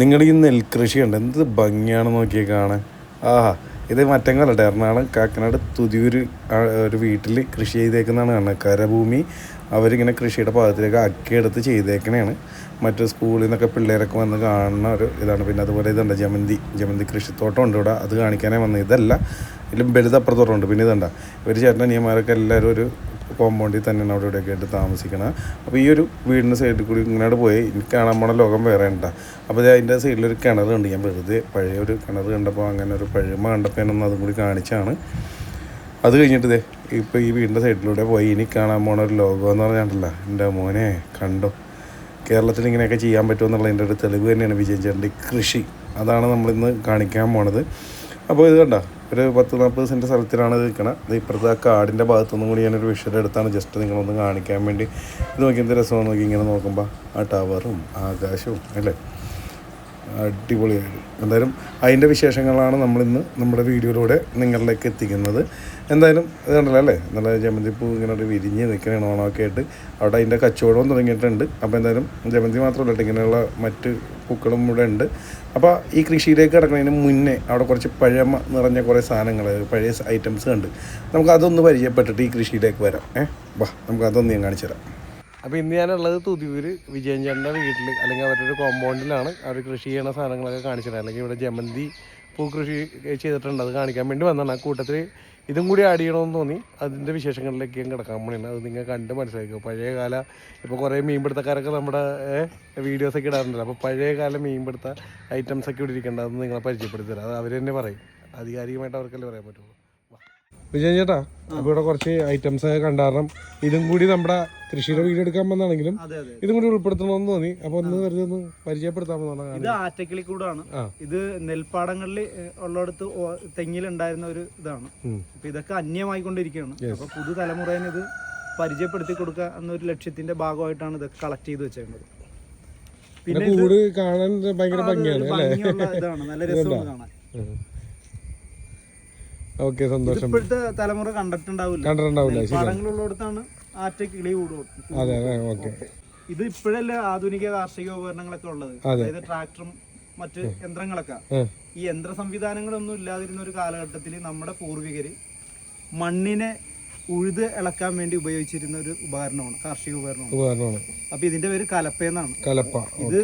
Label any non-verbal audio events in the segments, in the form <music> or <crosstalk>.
നിങ്ങൾ ഈ നെൽകൃഷി ഉണ്ട് എന്ത് ഭംഗിയാണ് നോക്കിയേ കാണാൻ. ആഹാ ഇത് മറ്റങ്ങളല്ല എറണാകുളം കാക്കനാട് തുതിയൂര് ഒരു വീട്ടിൽ കൃഷി ചെയ്തേക്കുന്നതാണ് കാണുന്നത് കരഭൂമി അവരിങ്ങനെ കൃഷിയുടെ ഭാഗത്തിലേക്ക് അക്കിയെടുത്ത് ചെയ്തേക്കണെയാണ് മറ്റു സ്കൂളിൽ നിന്നൊക്കെ പിള്ളേരൊക്കെ വന്ന് കാണുന്ന ഒരു ഇതാണ്. പിന്നെ അതുപോലെ ഇതുണ്ട് ജമന്തി. ജമന്തി കൃഷിത്തോട്ടം ഉണ്ട് ഇവിടെ. അത് കാണിക്കാനേ വന്നത് ഇതല്ല ഇതിലും വലുതപ്പുറത്തോട്ടമുണ്ട് പിന്നെ ഇതുണ്ട. ഇവർ ചേട്ടൻ അനിയന്മാരൊക്കെ എല്ലാവരും ഒരു കോമ്പൗണ്ടിൽ തന്നെയാണ് അവിടെ ഇവിടെയൊക്കെ ആയിട്ട് താമസിക്കുന്നത് അപ്പോൾ ഈ ഒരു വീടിന്റെ സൈഡിൽ കൂടി ഇങ്ങോട്ട് പോയി എനിക്ക് കാണാൻ ലോകം വേറെ ഉണ്ടാ അപ്പോൾ അതിന്റെ സൈഡിലൊരു കിണറുണ്ട് ഞാൻ വെറുതെ പഴയ ഒരു കിണർ കണ്ടപ്പോൾ അങ്ങനെ ഒരു പഴമ കണ്ടപ്പോൾ ഞാനൊന്ന് അതും കൂടി കാണിച്ചാണ്. അത് കഴിഞ്ഞിട്ട് ഇതേ ഇപ്പോൾ ഈ വീടിന്റെ സൈഡിലൂടെ പോയി ഇനി കാണാൻ പോണ ഒരു ലോകം എന്ന് പറഞ്ഞാണ്ടല്ല എന്റെ മോനെ കണ്ടോ? കേരളത്തിൽ ഇങ്ങനെയൊക്കെ ചെയ്യാൻ പറ്റുമെന്നുള്ളതിന്റെ ഒരു തെളിവ് തന്നെയാണ് വിജയൻ ചേട്ടന്റെ കൃഷി. അതാണ് നമ്മളിന്ന് കാണിക്കാൻ പോണത്. അപ്പോൾ ഇത് കണ്ട? ഒരു പത്ത് നാൽപ്പത് സെന്റ് സ്ഥലത്തിലാണ് ഇത് നിൽക്കണം. ഇത് ഇപ്പുറത്തെ ആ കാടിന്റെ ഭാഗത്തുനിന്നും കൂടി ഞാനൊരു വിഷയം എടുത്താണ്. ജസ്റ്റ് നിങ്ങളൊന്ന് കാണിക്കാൻ വേണ്ടി. ഇത് നോക്കി എന്ത് രസമാണ് നോക്കി ഇങ്ങനെ നോക്കുമ്പോൾ ആ ടവറും ആകാശവും അല്ലേ? അടിപൊളിയായിരുന്നു എന്തായാലും അതിന്റെ വിശേഷങ്ങളാണ് നമ്മളിന്ന് നമ്മുടെ വീഡിയോയിലൂടെ നിങ്ങളിലേക്ക് എത്തിക്കുന്നത്. എന്തായാലും ഇത് കണ്ടല്ലോ അല്ലേ? നല്ല ജമന്തിപ്പൂ ഇങ്ങനെ ഒരു വിരിഞ്ഞ് നിൽക്കണ ഓണമൊക്കെ ആയിട്ട് അവിടെ അതിന്റെ കച്ചവടവും തുടങ്ങിയിട്ടുണ്ട്. അപ്പോൾ എന്തായാലും ജമന്തി മാത്രമല്ല ഇങ്ങനെയുള്ള മറ്റ് പൂക്കളും ഇവിടെ ഉണ്ട്. അപ്പോൾ ഈ കൃഷിയിലേക്ക് കിടക്കുന്നതിന് മുന്നേ അവിടെ കുറച്ച് പഴമ നിറഞ്ഞ കുറേ സാധനങ്ങൾ പഴയ ഐറ്റംസ് കണ്ട്. നമുക്ക് അതൊന്ന് പരിചയപ്പെട്ടിട്ട് ഈ കൃഷിയിലേക്ക് വരാം. ഏഹ് വാ നമുക്ക് അതൊന്ന് ഞാൻ കാണിച്ചു തരാം. അപ്പോൾ ഇന്ന് ഞാനുള്ളത് തുതിയൂർ വിജയൻ ചേട്ടന്റെ വീട്ടിൽ അല്ലെങ്കിൽ അവരുടെ ഒരു കോമ്പൗണ്ടിലാണ് അവർ കൃഷി ചെയ്യുന്ന സാധനങ്ങളൊക്കെ കാണിച്ചത് അല്ലെങ്കിൽ ഇവിടെ ജമന്തി പൂ കൃഷി ചെയ്തിട്ടുണ്ട്. അത് കാണിക്കാൻ വേണ്ടി വന്നതാണ്. ആ കൂട്ടത്തിൽ ഇതും കൂടി ആഡ് ചെയ്യണമെന്ന് തോന്നി. അതിന്റെ വിശേഷങ്ങളിലേക്ക് ഞാൻ കിടക്കാൻ പണിയാണ് അത് നിങ്ങൾ കണ്ട് മനസ്സിലാക്കുക പഴയ കാല ഇപ്പോൾ കുറേ മീൻപിടുത്തക്കാരൊക്കെ നമ്മുടെ വീഡിയോസൊക്കെ ഇടാറുണ്ടല്ലോ. അപ്പോൾ പഴയ കാല മീൻപിടുത്ത ഐറ്റംസൊക്കെ ഇവിടെ ഇരിക്കേണ്ടത് അത് നിങ്ങളെ പരിചയപ്പെടുത്തി തരാം അത് അവർ തന്നെ പറയും. ആധികാരികമായിട്ട് അവർക്കല്ലേ പറയാൻ പറ്റുള്ളൂ. വിജയൻ ചേട്ടാ അപ്പോൾ ഇവിടെ കുറച്ച് ഐറ്റംസ് ഒക്കെ കണ്ടാരണം ഇതും കൂടി നമ്മുടെ കൃഷിയുടെ വീട് എടുക്കാൻ വന്നാണെങ്കിലും ഇതും കൂടി ഉൾപ്പെടുത്തണമെന്ന് തോന്നി. അപ്പൊ ഒന്ന് വെറുതെ ഒന്ന് പരിചയപ്പെടുത്താമെന്നാണ് ഇത് ആറ്റക്കിളിക്കൂടാണ് കൂടാണ്. ഇത് നെൽപ്പാടങ്ങളിൽ ഉള്ളിടത്ത് തെങ്ങിലുണ്ടായിരുന്ന ഒരു ഇതാണ്. അപ്പൊ ഇതൊക്കെ അന്യമായിക്കൊണ്ടിരിക്കുകയാണ്. അപ്പൊ പുതുതലമുറേന് ഇത് പരിചയപ്പെടുത്തി കൊടുക്കുക എന്നൊരു ലക്ഷ്യത്തിന്റെ ഭാഗമായിട്ടാണ് ഇതൊക്കെ കളക്ട് ചെയ്ത് വെച്ചേക്കുന്നത്. പിന്നെ കൂട് കാണാൻ ഭയങ്കര ഭംഗിയാണ് ഇതാണ്. നല്ല രസമാണ് കാണാൻ. ഓക്കെ സന്തോഷം. ഇപ്പോഴത്തെ തലമുറ കണ്ടിട്ടുണ്ടാവില്ല. കണ്ടിട്ടുണ്ടാവില്ല പടങ്ങളുള്ളിടത്താണ് പാടങ്ങളുള്ളിടത്താണ് ആറ്റക്കിളി കൂടും അതെ അതെ ഓക്കെ. ഇത് ഇപ്പോഴല്ലേ ആധുനിക കാർഷിക ഉപകരണങ്ങളൊക്കെ ഉള്ളത്. അതായത് ട്രാക്ടറും മറ്റ് യന്ത്രങ്ങളൊക്കെ. ഈ യന്ത്ര സംവിധാനങ്ങളൊന്നും ഇല്ലാതിരുന്ന ഒരു കാലഘട്ടത്തിൽ നമ്മുടെ പൂർവികര് മണ്ണിനെ ഉഴുത് ഇളക്കാൻ വേണ്ടി ഉപയോഗിച്ചിരുന്ന ഒരു ഉപകരണമാണ് കാർഷിക ഉപകരണമാണ്. അപ്പൊ ഇതിന്റെ പേര് കലപ്പ എന്നാണ്. കലപ്പ ഇത്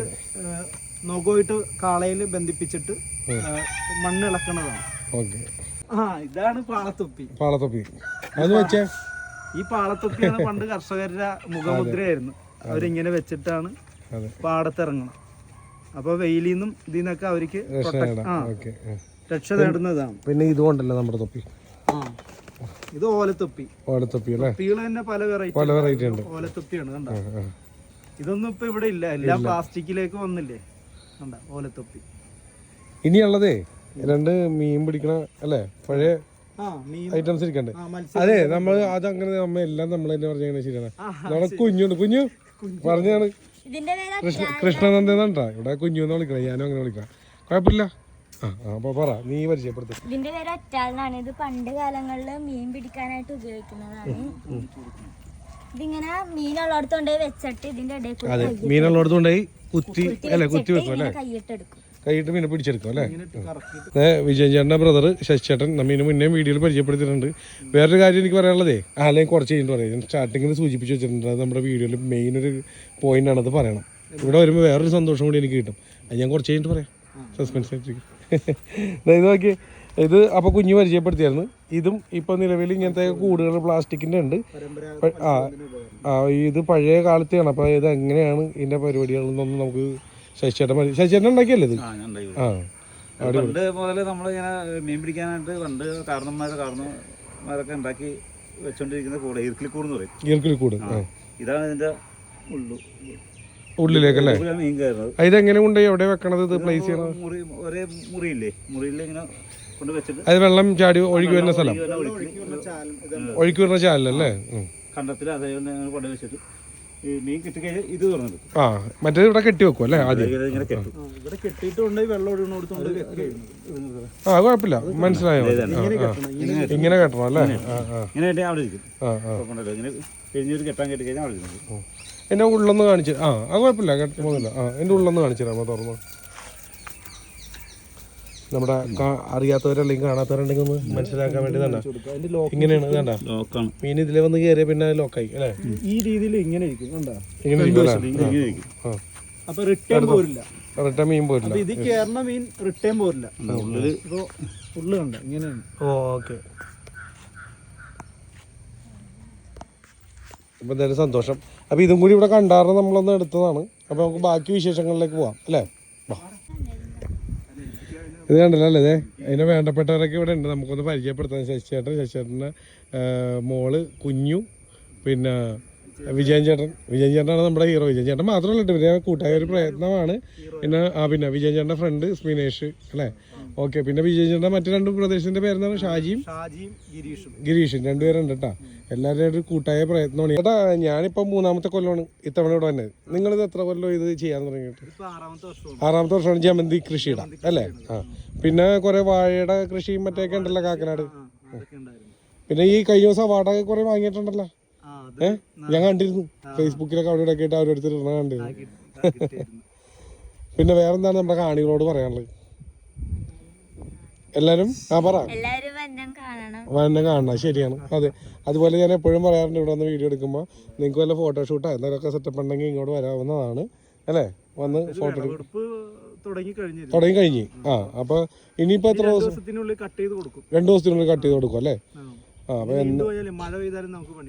നോക്കോയിട്ട് കാളയിൽ ബന്ധിപ്പിച്ചിട്ട് മണ്ണ് ഇളക്കണതാണ് ഓക്കെ. ആ ഇതാണ് പാളത്തൊപ്പി. പാളത്തൊപ്പി. അത് വെച്ചേ? ഈ പാളത്തൊപ്പിയാണ് പണ്ട് കർഷകരുടെ മുഖമുദ്രയായിരുന്നു. അവരിങ്ങനെ വെച്ചിട്ടാണ് പാടത്തിറങ്ങണം അപ്പൊ വെയിലിൽ നിന്നും ഇതിൽ നിന്നൊക്കെ അവർക്ക് രക്ഷ നേടുന്നതാണ്. പിന്നെ ഇതുകൊണ്ടല്ലേ നമ്മുടെ തൊപ്പി? ആ ഇത് ഓലത്തൊപ്പി. ഓലത്തൊപ്പി തൊപ്പികൾ തന്നെ പല വെറൈറ്റി പല വെറൈറ്റി ഉണ്ട്. ഓലത്തൊപ്പിയാണ് കണ്ട. ഇതൊന്നും ഇപ്പൊ ഇവിടെ ഇല്ല. എല്ലാം പ്ലാസ്റ്റിക്കിലേക്ക് വന്നില്ലേ? കണ്ട? ഓലത്തൊപ്പി. ഇനിയുള്ളതേ? രണ്ട് മീൻ പിടിക്കണ അല്ലേ? പഴയ ആ മീൻ. ഐറ്റംസ് ഇരിക്കണ്ടേ? അതെ നമ്മൾ അത് അങ്ങനെ നമ്മ എല്ലാം നമ്മൾ തന്നെ പറഞ്ഞാൽ ശരിയാണ് നമ്മളെ കുഞ്ഞുണ്ട് കുഞ്ഞു പറഞ്ഞാണ് ഇതിന്റെ പേര് കൃഷ്ണ കൃഷ്ണനന്ദനാണ്ടാ? ഇവിടെ കുഞ്ഞു എന്ന് വിളിക്കണം. ഞാനും അങ്ങനെ വിളിക്കാം കുഴപ്പമില്ല. ആ ആ, പറ. നീ പരിചയപ്പെടുത്തും. ഇതിന്റെ പേര് ഒറ്റാളനാണ് ഇത് പണ്ട് കാലങ്ങളിൽ മീൻ പിടിക്കാനായിട്ട് ഉപയോഗിക്കുന്നതാണ്. ഇതിങ്ങനെ മീനുള്ളടത്തോണ്ടായി കൊണ്ടുപോയി വെച്ചിട്ട് ഇതിന്റെ ഇടയിൽ മീനുള്ളിടത്ത് കൊണ്ടുപോയി കുത്തി അല്ലെ കുത്തി വെക്കും അല്ലേ? കൈയിട്ടെടുക്കും കൈയിട്ട് മീനെ പിടിച്ചെടുക്കും അല്ലേ? കറക്കിയിട്ട് ഏ, വിജയൻ ചേട്ടന്റെ ബ്രദർ ശശിചേട്ടൻ നമ്മീനെ മുന്നേ വീഡിയോയിൽ പരിചയപ്പെടുത്തിയിട്ടുണ്ട്. വേറൊരു കാര്യം എനിക്ക് പറയാനുള്ളതേ അല്ലെങ്കിൽ കുറച്ച് കഴിഞ്ഞിട്ട് പറയാം. ഞാൻ സ്റ്റാർട്ടിങ്ങിൽ സൂചിപ്പിച്ച് വെച്ചിട്ടുണ്ട് അത് നമ്മുടെ വീഡിയോയിൽ മെയിൻ ഒരു പോയിന്റ് ആണത് പറയണം. ഇവിടെ വരുമ്പോൾ വേറൊരു സന്തോഷം കൂടി എനിക്ക് കിട്ടും. അത് ഞാൻ കുറച്ച് കഴിഞ്ഞിട്ട് പറയാം. സസ്പെൻസ് ആയിട്ട് <laughs> ഇത് നോക്കി. ഇത് അപ്പോൾ കുഞ്ഞ് പരിചയപ്പെടുത്തിയായിരുന്നു. ഇതും ഇപ്പോൾ നിലവിൽ ഇങ്ങനത്തെ കൂടുകൾ പ്ലാസ്റ്റിക്കിന്റെ ഉണ്ട്. ആ ആ ഇത് പഴയ കാലത്തെയാണ്. അപ്പോൾ ഇത് എങ്ങനെയാണ് ഇതിന്റെ പരിപാടികളെന്നൊന്നും നമുക്ക് ശശിചേട്ടൻ മതി. ശശിചേട്ടൻ ഉണ്ടാക്കിയല്ലേ ഇത്? ആ, പണ്ട് മുതലേ നമ്മളിങ്ങനെ മീൻ പിടിക്കാനായിട്ട് പണ്ട് കാരണന്മാരെ കാരണന്മാരൊക്കെ ഉണ്ടാക്കി വെച്ചോണ്ടിരിക്കുന്ന കൂടെ ഈർക്കിളിക്കൂട് എന്ന് പറയും ഈർക്കിൽ കൂട് ഇതാണ് ഇതിന്റെ ഉള്ളു. ഉള്ളിലേക്കല്ലേ? മീൻ കയറുന്നത്. ഇതെങ്ങനെ കൊണ്ടുപോയി? എവിടെ വെക്കണത് ഇത് പ്ലേസ് ചെയ്യണത്? മുറി ഒരേ മുറിയില്ലേ? മുറിയിൽ ഇങ്ങനെ കൊണ്ട് വെച്ചിട്ട് അത് വെള്ളം ചാടി ഒഴുകി വരുന്ന സ്ഥലം. ഒഴുകി വരുന്ന ചാലല്ലേ. കണ്ടത്തിൽ അതേപോലെ ഇങ്ങനെ കൊണ്ട് വെച്ചിട്ട് മീൻ കിട്ടിക്കഴിഞ്ഞാൽ ഇത് തുറന്നെടുക്കും ആ മറ്റേ ഇവിടെ കെട്ടി വെക്കും അല്ലേ ആദ്യം? ഇവിടെ വെള്ളം ഒഴുകുന്നോടത്തോണ്ട് ആ കുഴപ്പമില്ല. മനസ്സിലായോ? ഇങ്ങനെ കെട്ടണം ഇങ്ങനെ ഇങ്ങനെ കെട്ടണം. അല്ലേ? ഇങ്ങനെ അവിടെ ഇരിക്കും. ഇങ്ങനെ കഴിഞ്ഞൊരു കെട്ടാൻ കെട്ടി കഴിഞ്ഞാൽ അവിടെ ഇരിക്കും. എന്റെ ഉള്ളൊന്ന് കാണിച്ചു ആ അത് കുഴപ്പമില്ല കെട്ടുന്നില്ല ആ എന്റെ ഉള്ളൊന്ന് കാണിച്ചു തരാമോ തുറന്ന്. നമ്മുടെ അറിയാത്തവരല്ലെങ്കിൽ കാണാത്തവരുണ്ടെങ്കിൽ ഒന്ന് മനസ്സിലാക്കാൻ വേണ്ടി തന്നെ ഇങ്ങനെയാണ് ലോക്കാണ്. മീൻ ഇതിലെ വന്ന് കയറിയ പിന്നെ ലോക്കായി അല്ലേ? ഈ രീതിയിൽ ഇങ്ങനെ ഇരിക്കും കണ്ടാ? ഇങ്ങനെ ഇരിക്കും. അപ്പൊ റിട്ടേൺ പോരില്ല. റിട്ടേൺ മീൻ പോരില്ല. ഇത് കേറണ മീൻ റിട്ടേൺ പോരില്ല. ഉള്ളു കണ്ട? ഇങ്ങനെയാണ്. ഓക്കെ. അപ്പം എന്തായാലും സന്തോഷം. അപ്പോൾ ഇതും കൂടി ഇവിടെ കണ്ടാറ് നമ്മളൊന്ന് എടുത്തതാണ്. അപ്പോൾ നമുക്ക് ബാക്കി വിശേഷങ്ങളിലേക്ക് പോവാം അല്ലേ. ഇത് കണ്ടല്ലോ അല്ലേ ഇതേ അതിന് വേണ്ടപ്പെട്ടവരൊക്കെ ഇവിടെ ഉണ്ട്. നമുക്കൊന്ന് പരിചയപ്പെടുത്താം. ശശിചേട്ടൻ ശശിചേട്ടന്റെ മോൾ കുഞ്ഞു പിന്നെ വിജയൻ ചേട്ടൻ വിജയൻ ചേട്ടനാണ് നമ്മുടെ ഹീറോ വിജയൻ ചേട്ടൻ മാത്രമല്ല കേട്ടോ ഇവരെ കൂട്ടായ ഒരു പ്രയത്നമാണ്. പിന്നെ ആ പിന്നെ വിജയൻ ചേട്ടന്റെ ഫ്രണ്ട് സ്മിനേഷ് അല്ലേ? ഓക്കെ പിന്നെ വിജയൻ ചേട്ടന്റെ മറ്റു രണ്ട് പ്രദേശത്തിന്റെ പേരെന്താണ്? ഷാജിയും ഗിരീഷും. രണ്ടുപേരുണ്ട് കേട്ടാ. എല്ലാവരുടെയും ഒരു കൂട്ടായ പ്രയത്നമാണ്. ചേട്ടാ ഞാനിപ്പോൾ മൂന്നാമത്തെ കൊല്ലമാണ് ഇത്തവണ ഇവിടെ വന്നത്. ഇത് എത്ര കൊല്ലം ഇത് ചെയ്യാൻ തുടങ്ങിയിട്ട്? ആറാമത്തെ വർഷമാണ്. ജമന്തി കൃഷിയുടെ അല്ലേ? ആ പിന്നെ കുറെ വാഴയുടെ കൃഷിയും മറ്റൊക്കെ ഉണ്ടല്ലോ കാക്കനാട്. പിന്നെ ഈ കഴിഞ്ഞ ദിവസം അവാർഡൊക്കെ കുറെ വാങ്ങിയിട്ടുണ്ടല്ലോ. ഏഹ് ഞാൻ കണ്ടിരുന്നു. ഫേസ്ബുക്കിലൊക്കെ അവിടെ ഇവിടെ ആയിട്ട് അവരോരുത്തർ ഇടണ കണ്ടിരുന്നു. പിന്നെ വേറെന്താണ് നമ്മുടെ കാണികളോട് പറയാനുള്ളത്? എല്ലാരും? ആ പറ. എല്ലാവരും വന്നം കാണണം. ശരിയാണ്. അതെ. അതുപോലെ ഞാൻ എപ്പോഴും പറയാറുണ്ട് ഇവിടെ വന്ന് വീഡിയോ എടുക്കുമ്പോൾ നിങ്ങൾക്ക് വല്ല ഫോട്ടോഷൂട്ടോ എന്തെങ്കിലുമൊക്കെ സെറ്റപ്പ് ഉണ്ടെങ്കിൽ ഇങ്ങോട്ട് വരാവുന്നതാണ്. അല്ലേ? വന്ന് ഫോട്ടോ തുടങ്ങി കഴിഞ്ഞിരുന്നു തുടങ്ങി കഴിഞ്ഞ്. ആ അപ്പൊ ഇനിയിപ്പോ എത്ര ദിവസം? ദിവസത്തിനുള്ളിൽ കട്ട് ചെയ്ത് കൊടുക്കും. രണ്ട് ദിവസത്തിനുള്ളിൽ കട്ട് ചെയ്ത് കൊടുക്കും അല്ലേ?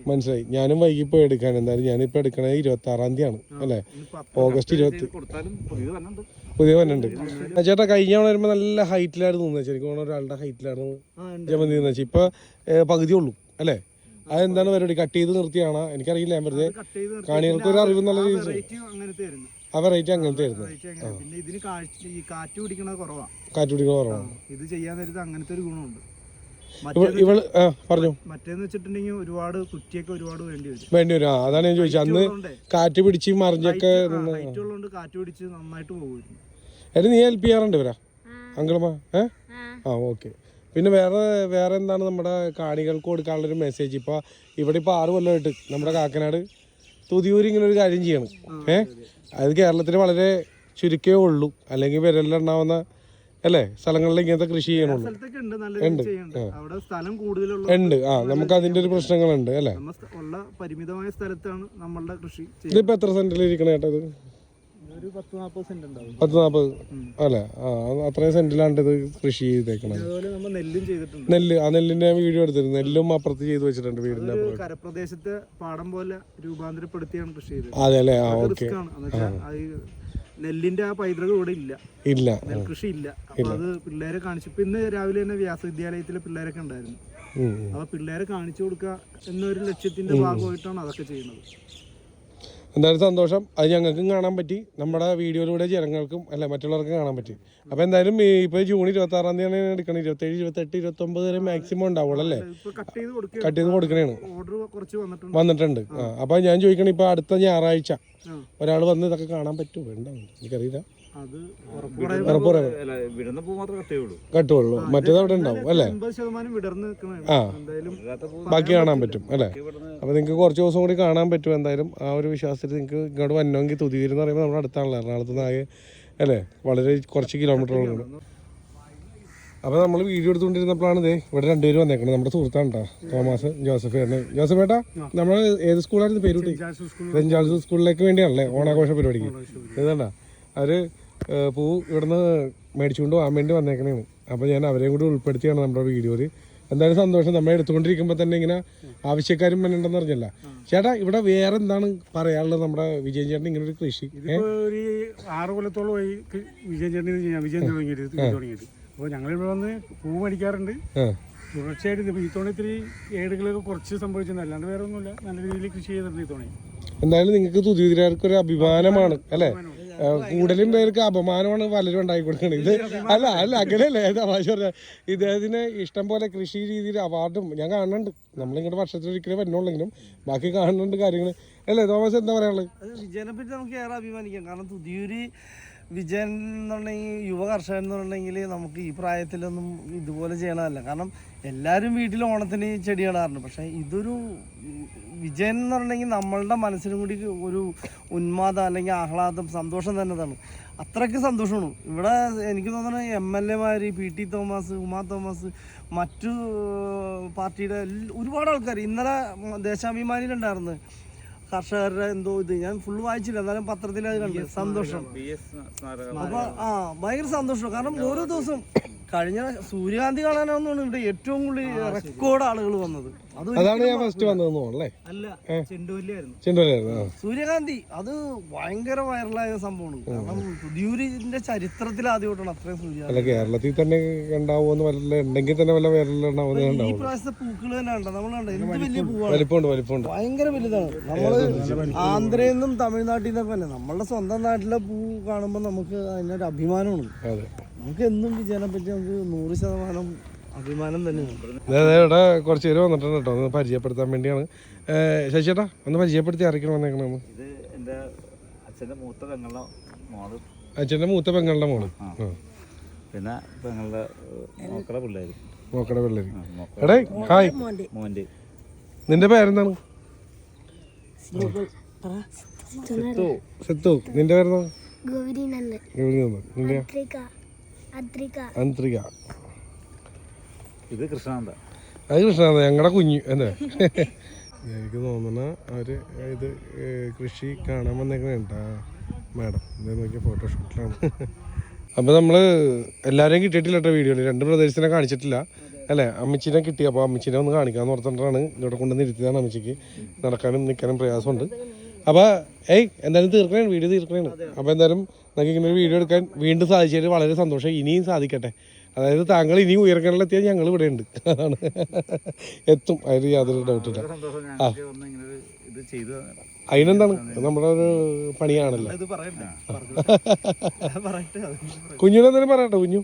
മനസ്സിലായി. ഞാനും വൈകി പോയി എടുക്കാൻ. എന്തായാലും ഞാനിപ്പോൾ എടുക്കണത് ഇരുപത്തി ആറാം തീയതി അല്ലേ അല്ലെ ഓഗസ്റ്റ് ഇരുപത്തി പുതിയ വന്നുണ്ട് ചേട്ടാ കഴിഞ്ഞ തവണ വരുമ്പോൾ നല്ല ഹൈറ്റിലായിരുന്നു നിന്നത് ശരിക്കും ഒരാളുടെ ഹൈറ്റിലായിരുന്നു. ജമന്തി നിന്ന് വെച്ചാൽ ഇപ്പോൾ പകുതി ഉള്ളൂ അല്ലേ? അതെന്താണ് പരിപാടി? കട്ട് ചെയ്ത് നിർത്തിയാണോ? എനിക്കറിയില്ല ഞാൻ വെറുതെ. കാണികൾക്ക് ഒരു അറിവ് നല്ല രീതിയിൽ ആ വെറൈറ്റി അങ്ങനത്തെ ആയിരുന്നു. ഇതിന് കാഴ്ച ഈ കാറ്റ് പിടിക്കണത് കുറവാണ് ഇത് ചെയ്യാൻ നേരത്ത് അങ്ങനത്തെ ഒരു ഗുണമുണ്ട്. ഇവ ഇവൾ പറഞ്ഞു. മറ്റേന്ന് വെച്ചിട്ടുണ്ടെങ്കിൽ ഒരുപാട് കുറ്റിയൊക്കെ ഒരുപാട് വേണ്ടി വരും. വേണ്ടി വരും. അതാണ് ഞാൻ ചോദിച്ചത്. അന്ന് കാറ്റ് പിടിച്ച് മറിഞ്ഞൊക്കെ നിന്ന് ഉള്ളതുകൊണ്ട് കാറ്റ് പിടിച്ച് നന്നായിട്ട് പോകുമായിരുന്നു. എടി നീ ഹെൽപ്പ് ചെയ്യാറുണ്ട് ഇവരാ? അങ്കിളമ്മ ഏ? ആ. ഓക്കെ പിന്നെ വേറെ വേറെ എന്താണ് നമ്മുടെ കാണികൾക്ക് കൊടുക്കാനുള്ളൊരു മെസ്സേജ് ഇപ്പോൾ ഇവിടെ ഇപ്പോൾ ആറ് കൊല്ലമായിട്ട് നമ്മുടെ കാക്കനാട് തുതിയൂർ ഇങ്ങനെ ഒരു കാര്യം ചെയ്യണം. ഏഹ് അത് കേരളത്തിൽ വളരെ ചുരുക്കേ ഉള്ളൂ. അല്ലെങ്കിൽ വിരലിലുണ്ടാവുന്ന അല്ലേ? സ്ഥലങ്ങളിൽ ഇങ്ങനത്തെ കൃഷി ചെയ്യണുള്ളൂ സ്ഥലത്തൊക്കെ ഉണ്ട് നല്ല രീതിയിൽ ചെയ്യുന്നുണ്ട്. അവിടെ സ്ഥലം കൂടുതലുള്ള ഉണ്ട്. ആ നമുക്ക് അതിന്റെ ഒരു പ്രശ്നങ്ങളുണ്ട് അല്ലേ? ഉള്ള പരിമിതമായ സ്ഥലത്താണ് നമ്മളുടെ കൃഷി ചെയ്യുന്നത്. ഇതിപ്പോൾ എത്ര സെന്റിൽ ഇരിക്കണ ചേട്ടാ ഇത്? ഒരു പത്ത് നാപ്പത് അല്ലേ? ആ അത്രയും സെന്റിലാണ്ട് ഇത് കൃഷി നമ്മൾ നെല്ലും ചെയ്തിട്ടുണ്ട്. നെല്ല് ആ നെല്ലിന്റെ വീഡിയോ എടുത്തിരുന്നു. നെല്ലും അപ്പുറത്ത് ചെയ്ത് വെച്ചിട്ടുണ്ട് വീടിന്റെ കരപ്രദേശത്തെ പാടം പോലെ രൂപാന്തരപ്പെടുത്തിയാണ് കൃഷി ചെയ്തത്. അതെ അല്ലേ? ആ ഓക്കെ. നെല്ലിന്റെ ആ പൈതൃകം ഇവിടെ ഇല്ല. ഇല്ല. നെൽകൃഷി ഇല്ല. അപ്പൊ അത് പിള്ളേരെ കാണിച്ചു ഇന്ന് രാവിലെ തന്നെ വ്യാസവിദ്യാലയത്തിലെ പിള്ളേരൊക്കെ ഉണ്ടായിരുന്നു. അപ്പൊ പിള്ളേരെ കാണിച്ചു കൊടുക്കുക എന്നൊരു ലക്ഷ്യത്തിന്റെ ഭാഗമായിട്ടാണ് അതൊക്കെ ചെയ്യുന്നത്. എന്തായാലും സന്തോഷം. അത് ഞങ്ങൾക്കും കാണാൻ പറ്റി. നമ്മുടെ വീഡിയോയിലൂടെ ജനങ്ങൾക്കും അല്ല മറ്റുള്ളവർക്കും കാണാൻ പറ്റി. അപ്പോൾ എന്തായാലും ഇപ്പൊ ഇപ്പോൾ ജൂൺ ഇരുപത്തി ആറാം തീയതിയാണ് എടുക്കണം ഇരുപത്തേഴ് ഇരുപത്തെട്ട് ഇരുപത്തൊമ്പത് വരെ മാക്സിമം ഉണ്ടാവുള്ളൂ അല്ലേ? കട്ട് ചെയ്ത് കൊടുക്കുക കട്ട് ചെയ്ത് കൊടുക്കണേണ്. ഓർഡർ കുറച്ച് വന്നിട്ടുണ്ട്. ആ അപ്പോൾ ഞാൻ ചോദിക്കണം ഇപ്പൊ അടുത്ത ഞായറാഴ്ച. ഒരാൾ വന്ന് ഇതൊക്കെ കാണാൻ പറ്റുമോ? വേണ്ട എനിക്കറിയില്ല. കട്ടുള്ളൂ മറ്റേത് അവിടെ ഉണ്ടാവും അല്ലേ? ആ. എന്തായാലും ബാക്കി കാണാൻ പറ്റും അല്ലേ? അപ്പൊ അപ്പോൾ നിങ്ങൾക്ക് കുറച്ച് ദിവസം കൂടി കാണാൻ പറ്റും എന്തായാലും. ആ ഒരു വിശ്വാസത്തിൽ നിങ്ങൾക്ക് ഇങ്ങോട്ട് വന്നെങ്കിൽ തുതിരുന്ന് പറയുമ്പോൾ നമ്മുടെ അടുത്താണല്ലോ എറണാകുളത്ത് നിന്ന് ആകെ അല്ലേ? വളരെ കുറച്ച് കിലോമീറ്ററുകളുണ്ട് അപ്പോൾ നമ്മൾ വീഡിയോ എടുത്തുകൊണ്ടിരുന്നപ്പോഴാണ് ഇതേ ഇവിടെ രണ്ടുപേരും വന്നേക്കുന്നത് നമ്മുടെ സുഹൃത്താണ് കേട്ടോ തോമസ് ജോസഫ് ആയിരുന്നു ജോസഫ് ഏട്ടാ നമ്മൾ ഏത് സ്കൂളായിരുന്നു പേര് കുട്ടി? ജോൺസ് സ്കൂളിലേക്ക് വേണ്ടിയാണല്ലേ? ഓണാഘോഷ പരിപാടിക്ക്. ഇതാണ്ടാ അവർ പൂ ഇവിടുന്ന് മേടിച്ചുകൊണ്ട് പോകാൻ വേണ്ടി വന്നേക്കണേ അപ്പോൾ ഞാൻ അവരെയും കൂടി ഉൾപ്പെടുത്തിയാണ് നമ്മുടെ വീഡിയോയിൽ എന്തായാലും സന്തോഷം. നമ്മൾ എടുത്തുകൊണ്ടിരിക്കുമ്പോൾ തന്നെ ഇങ്ങനെ ആവശ്യക്കാരും വന്നിട്ടുണ്ടെന്ന് അറിഞ്ഞല്ല ചേട്ടാ ഇവിടെ വേറെ എന്താണ് പറയാനുള്ളത് നമ്മുടെ വിജയൻ ചേട്ടൻ ഇങ്ങനെ ഒരു കൃഷി? ഒരു ആറ് കൊല്ലത്തോളം വിജയൻ ചേട്ടൻ വിജയൻ തുടങ്ങിയിട്ട്. അപ്പോൾ ഞങ്ങളിവിടെ വന്ന് പൂ മേടിക്കാറുണ്ട് തുടർച്ചയായിട്ട് ഈ തോണി ഇത്തിരി ഏടുകളൊക്കെ കുറച്ച് സംഭവിച്ചത് അല്ലാണ്ട് വേറെ ഒന്നുമില്ല. നല്ല രീതിയിൽ കൃഷി ചെയ്തിട്ടുണ്ട് ഈ തോണി എന്തായാലും നിങ്ങൾക്ക് തുതിരാർക്ക് ഒരു അഭിമാനമാണ് അല്ലേ? കൂടുതലും പേർക്ക് അപമാനമാണ് പലരും ഉണ്ടാക്കി കൊടുക്കുന്നത് ഇത് അല്ല അല്ല അങ്ങനെയല്ലേ. തമാശ പറഞ്ഞാൽ ഇദ്ദേഹത്തിന് ഇഷ്ടം പോലെ കൃഷി രീതിയിൽ അവാർഡും ഞാൻ കാണുന്നുണ്ട്. നമ്മളിങ്ങോട്ട് വർഷത്തിലൊരിക്കലേ വരുന്നുള്ളെങ്കിലും ബാക്കി കാണുന്നുണ്ട് കാര്യങ്ങൾ അല്ലേ തോമസ് എന്താ പറയാനുള്ളത്? വിജയനെ പറ്റി നമുക്ക് ഏറെ അഭിമാനിക്കാം. കാരണം തുതിയൂര് വിജയൻ എന്നുണ്ടെങ്കിൽ യുവ കർഷകൻ എന്ന് പറഞ്ഞെങ്കിൽ നമുക്ക് ഈ പ്രായത്തിലൊന്നും ഇതുപോലെ ചെയ്യണമല്ല കാരണം എല്ലാവരും വീട്ടിൽ ഓണത്തിന് ചെടി നടാറുണ്ട്. പക്ഷേ ഇതൊരു വിജയൻ എന്ന് പറഞ്ഞെങ്കിൽ നമ്മളുടെ മനസ്സിനും കൂടി ഒരു ഉന്മാദം അല്ലെങ്കിൽ ആഹ്ലാദം സന്തോഷം തന്നെ തന്നെ അത്രയ്ക്ക് സന്തോഷമാണ്. ഇവിടെ എനിക്ക് തോന്നുന്നത് എം എൽ എമാർ പി ടി തോമസ് ഉമാ തോമസ് മറ്റു പാർട്ടിയുടെ ഒരുപാട് ആൾക്കാർ ഇന്നലെ ദേശാഭിമാനിയിലുണ്ടായിരുന്നു കർഷകരുടെ എന്തോ ഇത്. ഞാൻ ഫുള്ള് വായിച്ചില്ല. എന്നാലും പത്രത്തിൽ അത് കണ്ടു. സന്തോഷം. അപ്പൊ ആ ഭയങ്കര സന്തോഷം. കാരണം ഓരോ ദിവസം കഴിഞ്ഞ സൂര്യകാന്തി കാണാനാണെന്നാണ് ഇവിടെ ഏറ്റവും കൂടുതൽ റെക്കോർഡ് ആളുകൾ വന്നത്. അതാണ് ഞാൻ ഫസ്റ്റ് വന്നതെന്ന് അല്ല? സൂര്യകാന്തി അത് ഭയങ്കര വൈറലായ സംഭവമാണ്. കാരണം പുതിയൂരിന്റെ ചരിത്രത്തിൽ ആദ്യമായിട്ടാണ് അത്രയും സൂര്യകാന്തി. അല്ല കേരളത്തിൽ തന്നെ ഉണ്ടാവുമെന്ന് വല്ല ഉണ്ടെങ്കിൽ തന്നെ വല്ല വേറെ ഈ പ്രാവശ്യത്തെ പൂക്കൾ തന്നെ ഉണ്ടോ നമ്മൾ കണ്ടോ? എന്ത് വലിയ പൂവാണ്? വലിപ്പമുണ്ട് വലിപ്പമുണ്ട് ഭയങ്കര വലുതാണ്. നമ്മൾ ആന്ധ്രയിൽ നിന്നും തമിഴ്നാട്ടിൽ നിന്നൊക്കെ തന്നെ നമ്മളുടെ സ്വന്തം നാട്ടിലെ പൂ കാണുമ്പോൾ നമുക്ക് അതിനൊരു അഭിമാനമാണ്. നമുക്ക് എന്നും വിജയനെ പറ്റി നമുക്ക് നൂറ് ശതമാനം അഭിമാനം തന്നെയാണ്. ഇവിടെ കുറച്ച് പേര് വന്നിട്ടുണ്ട് കേട്ടോ. ഒന്ന് പരിചയപ്പെടുത്താൻ വേണ്ടിയാണ്. ശശിട്ടാ ശശിയേട്ടാ ഒന്ന് പരിചയപ്പെടുത്തി അറിയിക്കണം വന്നേക്കണെന്ന് ഇത് എന്റെ അച്ഛന്റെ മൂത്ത പെങ്ങളുടെ മോൾ. അച്ഛന്റെ മൂത്ത പെങ്ങളുടെ മോൾ. പിന്നെ പെങ്ങളുടെ പിള്ളേർ മക്കൾ എടേ ഹായ്. മോന്റെ. നിന്റെ പേരെന്താണ്? സിത്തു നിന്റെ പേരെന്താ? ഗൗരി നിന്റെ? അന്ത്രിക ഇത് കൃഷ്ണാന്ത അത് കൃഷ്ണാന്ത ഞങ്ങളുടെ കുഞ്ഞു. അല്ലേ? എനിക്ക് തോന്നണ അവർ ഇത് കൃഷി കാണാൻ വന്നേക്കണേട്ടാ മാഡം. ഇത് നോക്കിയ ഫോട്ടോഷൂട്ടിലാണ് അപ്പൊ നമ്മൾ എല്ലാവരെയും കിട്ടിയിട്ടില്ല കേട്ടോ വീഡിയോയിൽ രണ്ട് പ്രദേശത്തിനെ കാണിച്ചിട്ടില്ല. അല്ലേ? അമ്മച്ചിനെ കിട്ടി. അപ്പോൾ അമ്മച്ചിനെ ഒന്ന് കാണിക്കാന്ന് ഓർത്തിട്ടാണ് ഇവിടെ കൊണ്ട് നിർത്തിയതാണ് അമ്മച്ചിക്ക്. നടക്കാനും നിൽക്കാനും പ്രയാസമുണ്ട്. അപ്പോൾ ഏയ് എന്തായാലും തീർക്കണേ വീഡിയോ തീർക്കണേ അപ്പോൾ എന്തായാലും നമുക്ക് ഇങ്ങനെ ഒരു വീഡിയോ എടുക്കാൻ വീണ്ടും സാധിച്ചതിൽ വളരെ സന്തോഷം. ഇനിയും സാധിക്കട്ടെ. അതായത് താങ്കൾ ഇനിയും ഉയർക്കണിലെത്തിയാൽ ഞങ്ങൾ ഇവിടെ ഉണ്ട്. അതാണ്. എത്തും. അതിൽ യാതൊരു ഡൗട്ടില്ല ചെയ്തു അതിനെന്താണ്? അത് നമ്മുടെ ഒരു പണിയാണല്ലോ. കുഞ്ഞിനെന്തായാലും പറയട്ടെ കുഞ്ഞു?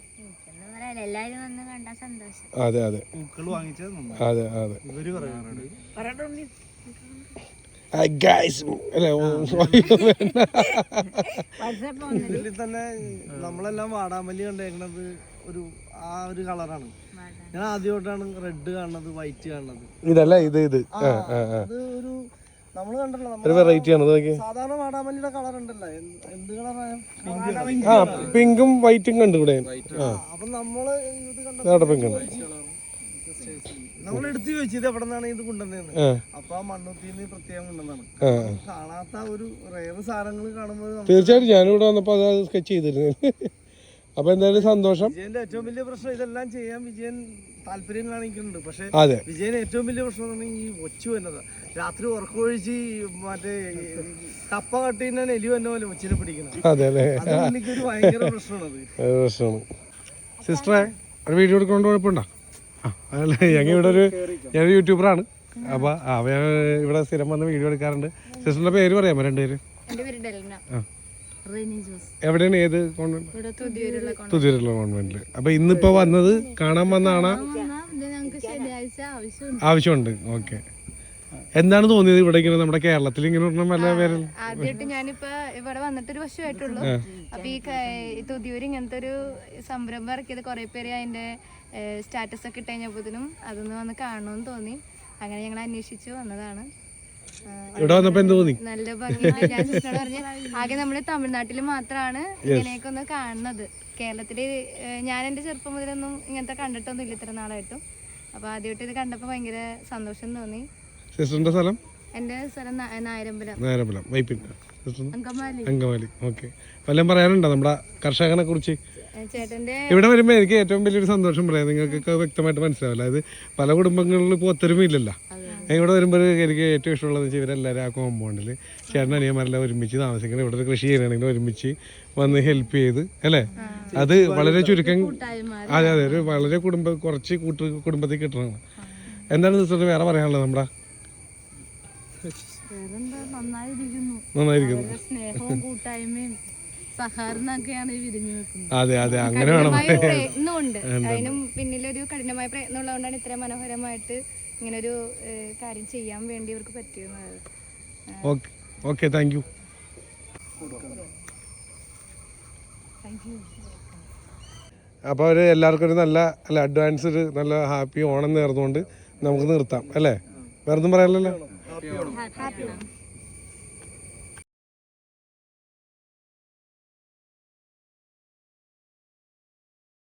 അതെ അതെ. അതെ അതെ. guys, അല്ലേ? ഇതിൽ തന്നെ നമ്മളെല്ലാം വാടാമല്ലി കണ്ടേക്കണത് ഒരു ആ ഒരു കളറാണ്. ഞാൻ ആദ്യമായിട്ടാണ് റെഡ് കാണുന്നത് വൈറ്റ് കാണുന്നത്. ഇതല്ലേ ഇത് ഇത്. ആ ആ ആ. അത് ഒരു നമ്മൾ കണ്ടല്ലോ ഒരു വെറൈറ്റി ആണ് ഇത് നോക്കി സാധാരണ വാടാമല്ലിയുടെ കളർ ഉണ്ടല്ലോ. എന്ത് കളറാണ് ആ പിങ്കും വൈറ്റും കണ്ടു ഇവിടെ. ആ. അപ്പൊ നമ്മൾ ഇത് കണ്ട പിങ്ക് നമ്മൾ എടുത്തു ചോദിച്ചു ഇത് എവിടെ നിന്നാണ് ഇത് കൊണ്ടുവന്നതെന്ന്. അപ്പൊ ആ മണ്ണുത്തിന്ന് പ്രത്യേകം കൊണ്ടുവന്നാണ് കാണാത്ത ഒരു റേറ് സാധനങ്ങൾ കാണുമ്പോൾ തീർച്ചയായിട്ടും ഞാനിവിടെ വന്നപ്പോൾ അത് സ്കെച്ച് ചെയ്തിരുന്നു അപ്പൊ എന്തായാലും സന്തോഷം. വിജയന്റെ ഏറ്റവും വലിയ പ്രശ്നം ഇതെല്ലാം ചെയ്യാൻ വിജയൻ താല്പര്യം കാണിക്കുന്നുണ്ട് പക്ഷേ വിജയന് ഏറ്റവും വലിയ പ്രശ്നം ഈ ഒച്ചു വന്നത്. രാത്രി ഉറക്കൊഴിച്ച് മറ്റേ കപ്പ കട്ടിന് എലി വന്ന പോലെ ഒച്ചിനെ പിടിക്കുന്നത്. എനിക്കൊരു ഭയങ്കര പ്രശ്നമാണത്. പ്രശ്നമാണ്. സിസ്റ്ററെ ഒരു വീഡിയോ എടുക്കൊണ്ട് കുഴപ്പമുണ്ടോ? ആ അല്ല ഞങ്ങൾ ഇവിടെ ഒരു ഞാനൊരു യൂട്യൂബറാണ്. അപ്പോൾ ഞാൻ ഇവിടെ സ്ഥിരം വന്ന് വീഡിയോ എടുക്കാറുണ്ട്. സിസ്റ്ററിന്റെ പേര് പറയാമോ രണ്ടുപേര്? ആ. എവിടെയാണ് ഏത് കോൺവെന്റ് തുതിയൂരുള്ള കോൺവെന്റിൽ അപ്പൊ ഇന്നിപ്പോ വന്നത് കാണാൻ വന്നാണ് ആവശ്യമുണ്ട്. ഓക്കെ. എന്താണ് തോന്നിയത് ഇവിടെ ഇങ്ങനെ നമ്മുടെ കേരളത്തിൽ ഇങ്ങനെ ഒരെണ്ണം വല്ല പേര്? ആദ്യമായിട്ട് ഞാനിപ്പോ ഇവിടെ വന്നിട്ട് ഒരു വർഷമായിട്ടുള്ളൂ അപ്പൊ ഈ ക- ഇങ്ങനത്തെ ഒരു സംരംഭം ഇറക്കിയത് കുറെ പേര് അതിന്റെ സ്റ്റാറ്റസ് ഒക്കെ ഇട്ട് കഴിഞ്ഞപ്പോഴത്തേനും അതൊന്ന് വന്ന് കാണണമെന്ന് തോന്നി. അങ്ങനെ ഞങ്ങൾ അന്വേഷിച്ചു വന്നതാണ്. ഇവിടെ വന്നപ്പോ എന്ത് തോന്നി? നല്ല ആകെ നമ്മൾ തമിഴ്നാട്ടിൽ മാത്രമാണ് ഇങ്ങനെയൊക്കെ ഒന്ന് കാണുന്നത്. കേരളത്തിൽ ഞാൻ എന്റെ ചെറുപ്പം മുതലൊന്നും ഇങ്ങനത്തെ കണ്ടിട്ടൊന്നും ഇല്ല ഇത്ര നാളായിട്ടും. അപ്പൊ ആദ്യമായിട്ട് ഇത് കണ്ടപ്പോ ഭയങ്കര സന്തോഷം തോന്നി. സിസ്റ്ററിന്റെ സ്ഥലം? എന്റെ സ്ഥലം നായരമ്പലം. നായരമ്പലം വൈപ്പിൻ. അങ്കമാലി. അങ്കമാലി ഓക്കെ. വല്ലതും പറയാനുണ്ടോ നമ്മുടെ കർഷകനെ കുറിച്ച്? ചേട്ടന്റെ ഇവിടെ വരുമ്പോൾ എനിക്ക് ഏറ്റവും വലിയൊരു സന്തോഷം പറയാം. നിങ്ങൾക്കൊക്കെ വ്യക്തമായിട്ട് മനസ്സിലാവില്ല. അതായത് പല കുടുംബങ്ങളിലും ഇപ്പോൾ ഒത്തൊരുമ ഇല്ലല്ലോ ഇവിടെ വരുമ്പോൾ എനിക്ക് ഏറ്റവും ഇഷ്ടമുള്ളത് വെച്ചാൽ ഇവരെല്ലാവരും ആ കോമ്പൗണ്ടിൽ ചേട്ടൻ അനിയന്മാരെല്ലാം ഒരുമിച്ച് താമസിക്കണം. ഇവിടെ ഒരു കൃഷി ചെയ്യണമെങ്കിൽ ഒരുമിച്ച് വന്ന് ഹെൽപ്പ് ചെയ്ത് അല്ലേ? അത് വളരെ ചുരുക്കം അതെ അതെ ഒരു വളരെ കുടുംബ കുറച്ച് കൂട്ട് കുടുംബത്തിൽ കിട്ടണം എന്താണ് സിസ്റ്റർ വേറെ പറയാനുള്ളത് നമ്മുടെ? വേറെന്താ? നന്നായിരിക്കുന്നു. നന്നായിരിക്കുന്നു. വിരിഞ്ഞു അതെ അതെ അങ്ങനെ വേണം. പ്രയത്നമുണ്ട്. അതിനും പിന്നിലൊരു കഠിനമായ പ്രയത്നം ഉള്ളതുകൊണ്ടാണ് ഇത്രയും മനോഹരമായിട്ട് ഇങ്ങനെ ഒരു കാര്യം ചെയ്യാൻ വേണ്ടി ഇവർക്ക് പറ്റിയത് ഓക്കെ ഓക്കെ താങ്ക് യു അപ്പോൾ അവർ എല്ലാവർക്കും ഒരു നല്ല അല്ല അഡ്വാൻസ് ഒരു നല്ല ഹാപ്പി ഓണം നേർന്നുകൊണ്ട് നമുക്ക് നിർത്താം അല്ലേ? വേറെ ഒന്നും പറയാനല്ലോ